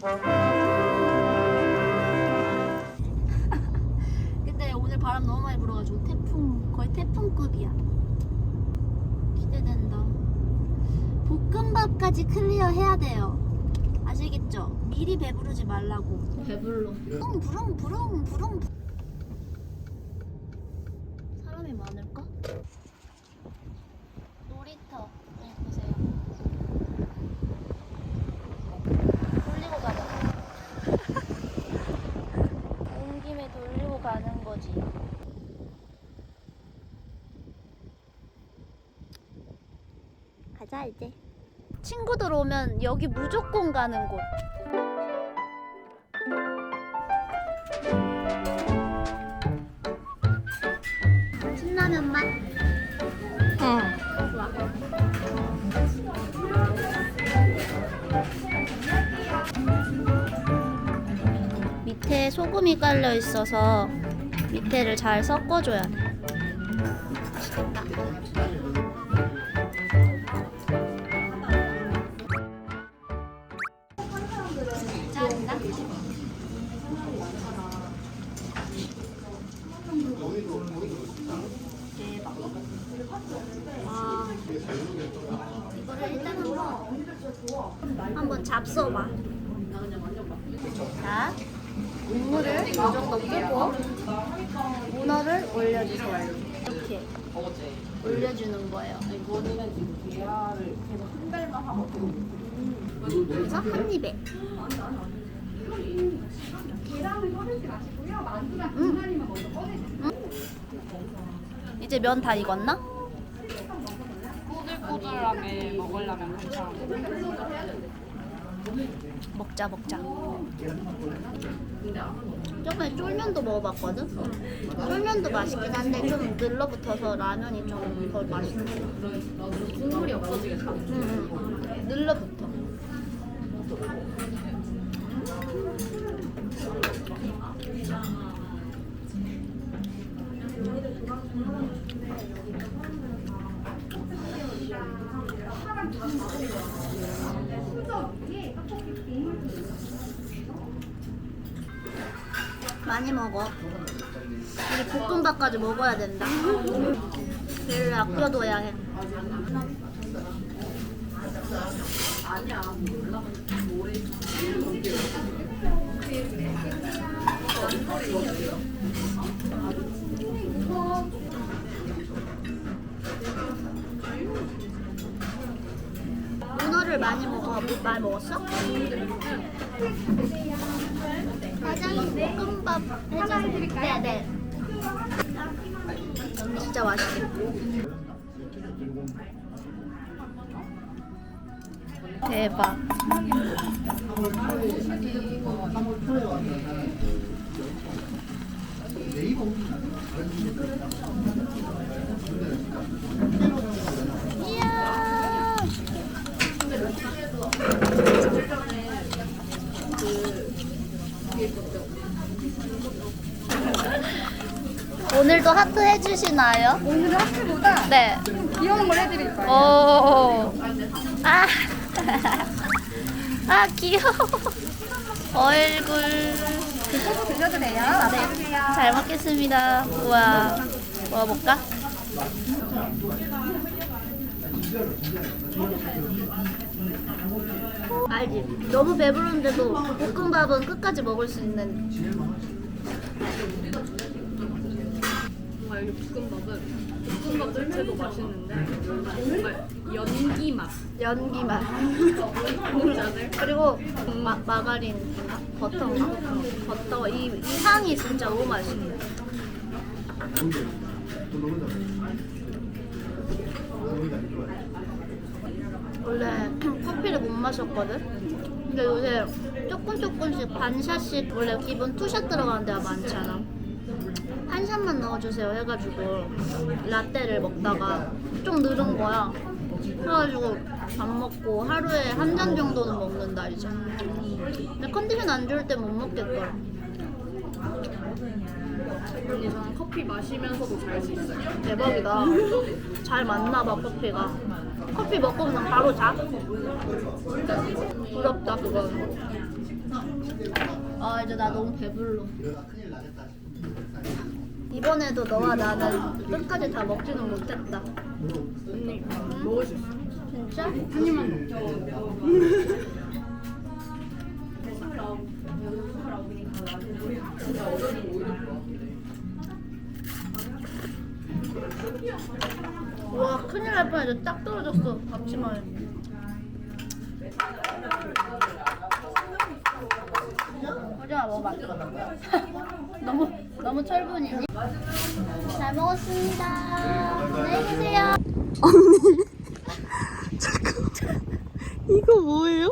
근데 오늘 바람 너무 많이 불어가지고 태풍 거의 태풍급이야. 기대된다. 볶음밥까지 클리어 해야 돼요. 아시겠죠? 미리 배부르지 말라고. 배불러. 부릉 부릉 부릉 부릉. 사람이 많을까? 놀이터 네, 보세요. 돌리고 가자. 온 김에 돌리고 가는 거지. 가자 이제. 친구들 오면 여기 무조건 가는 곳. 신라면 맛. 응. 좋아. 밑에 소금이 깔려 있어서 밑에를 잘 섞어줘야 돼. 맛있겠다. 대박. 와. 이거를 일단 한번 한번 잡숴봐. 자, 국물을 이 정도 끄고 문어를 올려주세요. 이렇게 올려주는 거예요. 그래서 한 입에. 음. 음. 이 제 면 다 익었나? 꼬들꼬들하게 먹으려면 괜찮아. 먹자 먹자. 저번에 쫄면도 먹어봤거든. 쫄면도 맛있긴 한데 좀 늘러붙어서 라면이 좀더 같아. 국물이 없어지겠다. 응, 응. 늘러붙어. 많이 먹어. 우리 볶음밥까지 먹어야 된다. 배를 아껴둬야 해. 문 어를 많이 먹어. 뭐 많이 먹었어? 사장님 볶음밥 해주세요. 네 네. 진짜 맛있어. 대박. 이야. 오늘도 하트 해주시나요? 오늘은 하트보다 네. 귀여운 걸 해드릴 거예요. 오. 아. 아, 귀여워. 얼굴. 드셔도 돼요. 네. 잘 먹겠습니다. 우와. 먹어볼까? 알지? 너무 배부른데도 볶음밥은 끝까지 먹을 수 있는 여기 볶음밥은 볶음밥 자체도 맛있는데 정말 연기 맛. 연기 맛. 그리고 마, 마가린, 버터인가? 버터. 이, 이 향이 진짜 너무 맛있네. 원래 커피를 못 마셨거든? 근데 요새 조금 조금씩 반샷씩 원래 기본 투샷 들어가는 데가 많잖아. 한 샷만 넣어주세요 해가지고 라떼를 먹다가 좀 늘은 거야. 그래가지고 밥 먹고 하루에 한 잔 정도는 먹는다 이제. 근데 컨디션 안 좋을 때 못 먹겠더라. 언니 저는 커피 마시면서도 잘 수 있어요. 대박이다. 잘 맞나 봐 커피가. 커피 먹고 그냥 바로 자. 부럽다 그건. 아 이제 나 너무 배불러. 이번에도 너와 나는 끝까지 다 먹지는 못했다. 언니 먹을 수 있어. 진짜? 한 입만 먹자. 와 큰일 날 뻔했어. 딱 떨어졌어. 앞치마에. 오지마 먹어봐. 너무 너무 철분이니? 잘 먹었습니다. 안녕히 계세요. 이거 뭐예요?